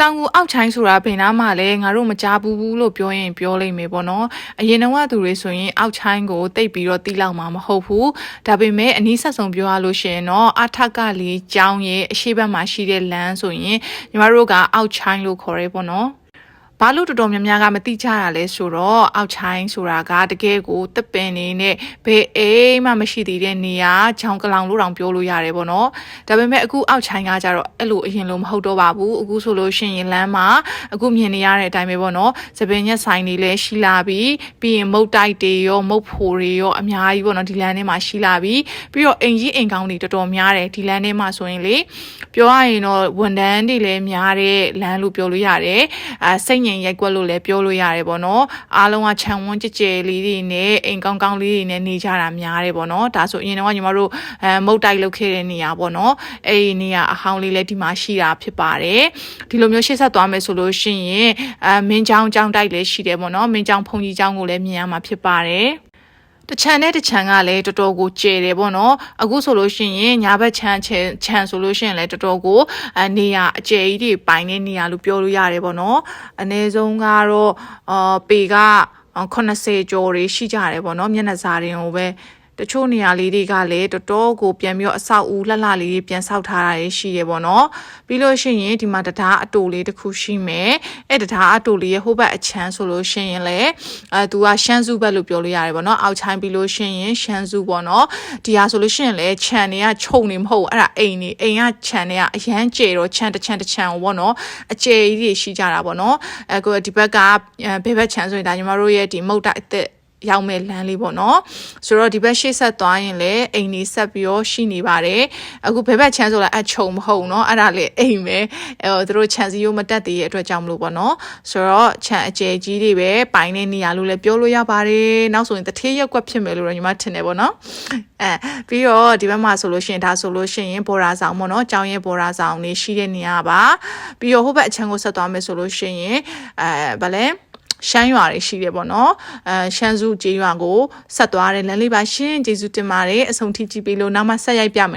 တောင်ကူအောက်ချိုင်းဆိုတာဘယ်နာမှလည်းငါတို့မကြားဘူးဘူးလို့ပြောရင်ပြောလိမ့်မယ်ပေါ့နော်အရင်တော့ကသူတွေဆိုရင်အောက်ချိုင်းကိုတိတ်ပြီးတော့တီးလောက်မှာမဟုတ်ဘူးဒါပေမဲ့အနည်းဆက်ဆုံးပြောရလို့ရှိရင်တော့အထက်ကလေးကျောင်းရဲ့အရှိဘက်မှာရှိတဲ့လမ်းဆိုရင်ညီမတို့ကအောက်ချိုင်းလို့ခေါ်ရဲပေါ့နော် ဘာလို့တော်တော်များများကမသိကြတာလဲဆိုတော့အောက်ချိုင်းဆိုတာကတကယ်ကိုတစ်ပင်နေနဲ့ဘယ်အိမ်မှမရှိသေးတဲ့နေရာချောင်းကလောင်လို့တောင်ပြောလို့ရတယ်ပေါ့နော်ဒါပေမဲ့အခုအောက်ချိုင်းကကြတော့အဲ့လိုအရင်လိုမဟုတ်တော့ပါဘူးအခုဆိုလို့ရှိရင်လမ်းမှာအခုမြင်နေရတဲ့အတိုင်းပဲပေါ့နော်သပင်ညက်ဆိုင်တွေလည်းရှိလာပြီးပြီးရင်မုတ်တိုက်တွေရောမုတ်ဖိုတွေရောအများကြီးပေါ့နော်ဒီလမ်းထဲမှာရှိလာပြီးပြီးတော့အိမ်ကြီးအိမ်ကောင်းတွေတော်တော်များတယ်ဒီလမ်းထဲမှာဆိုရင်လေပြောရရင်တော့ဝန်တန်းတွေလည်းများတဲ့လမ်းလို့ပြောလို့ရတယ်အဲစိတ်ငြိမ်ရိုက်ကွက်လို့လည်းပြောလို့ရတယ်ပေါ့နော်အားလုံးကခြံဝန်းကြဲကြဲလေးတွေနဲ့အိမ်ကောင်းကောင်းလေးတွေနဲ့နေကြတာများတယ်ပေါ့နော်ဒါဆိုအရင်တော့ညီမတို့အဲမုတ်တိုက်လုပ်ခဲ့တဲ့နေရာပေါ့နော်အဲ့ဒီနေရာအဟောင်းလေးလည်းဒီမှာရှိတာဖြစ်ပါတယ်ဒီလိုမျိုးရှေ့ဆက်သွားမယ်ဆိုလို့ရှိရင်အဲမင်းချောင်းချောင်းတိုက်လည်းရှိတယ်ပေါ့နော်မင်းချောင်းဖုန်ကြီးချောင်းကိုလည်းမြင်ရမှာဖြစ်ပါတယ် တချန်နဲ့တချန်ကလည်းတော်တော်ကိုကျယ်တယ်ပေါ့နော်အခုဆိုလို့ရှိရင်ညာဘက်ချန်ချန်ချန်ဆိုလို့ရှိရင်လည်းတော်တော်ကိုအနေရအကျယ်ကြီးတွေပိုင်တဲ့နေရာလို့ပြောလို့ရတယ်ပေါ့နော်အနည်းဆုံးကတော့အာပေက80ကျော်တွေရှိကြတယ်ပေါ့နော်မျက်နှာစာတွေကိုပဲ တချို့နေရာလေးတွေကလည်းတော်တော်ကိုပြန်ပြီးတော့အဆောက်အဦလှလှလေးတွေပြန်ဆောက်ထားတာတွေရှိရပေါ့နော်ပြီးလို့ရှိရင်ဒီမှာတံတားအတူလေးတစ်ခုရှိမယ်အဲ့တံတားအတူလေးရဲ့ဟိုဘက်အချမ်းဆိုလို့ရှိရင်လည်းအဲသူကရှမ်းစုဘက်လို့ပြောလို့ရတယ်ပေါ့နော်အောက်ချိုင်းပြီးလို့ရှိရင်ရှမ်းစုပေါ့နော်ဒီဟာဆိုလို့ရှိရင်လည်းခြံတွေကခြုံနေမဟုတ်ဘူးအဲ့ဒါအိမ်နေအိမ်ကခြံတွေကအရန်ကျယ်တော့ခြံတစ်ခြံတစ်ခြံပေါ့နော်အကျယ်ကြီးတွေရှိကြတာပေါ့နော်အဲကိုဒီဘက်ကဘယ်ဘက်ခြံဆိုရင်ဒါညီမတို့ရဲ့ဒီမုတ်တိုက်အသက် ရောက်မဲ့လမ်းလေးပေါ့နော်ဆိုတော့ဒီဘက်ရှေ့ဆက်သွားရင်လည်းအိမ်နေဆက်ပြီးတော့ရှိနေပါတယ်အခုဘယ်ဘက်ချမ်းဆိုလဲအချုံမဟုတ်နော်အဲ့ဒါလေအိမ်ပဲအဲသူတို့ခြံစည်းရိုးမတက်သေးရဲ့အတွက်ကြောင့်မလို့ပေါ့နော်ဆိုတော့ခြံအကျယ်ကြီးတွေပဲပိုင်နေနေရလို့လည်းပြောလို့ရပါတယ်နောက်ဆိုရင်တထေးရက်ကွက်ဖြစ်မယ်လို့တော့ညီမထင်တယ်ပေါ့နော်အဲပြီးတော့ဒီဘက်မှာဆိုလို့ရှိရင်ဒါဆိုလို့ရှိရင်ဘောရာဆောင်ပေါ့နော်ကျောင်းရဲဘောရာဆောင်နေရှိတဲ့နေရာပါပြီးတော့ဟိုဘက်အချမ်းကိုဆက်သွားမယ်ဆိုလို့ရှိရင်အဲဗာလဲ ရှမ်းရွာတွေရှိတယ်ပေါ့နော်အဲရှမ်းစုကျေးရွာကိုဆက်သွားတယ်လမ်းလေးပါရှင်းကျေးဇူးတင်ပါတယ်အဆုံးထိကြည့်ပြီးလို့နောက်မှဆက်ရိုက်ပြမယ်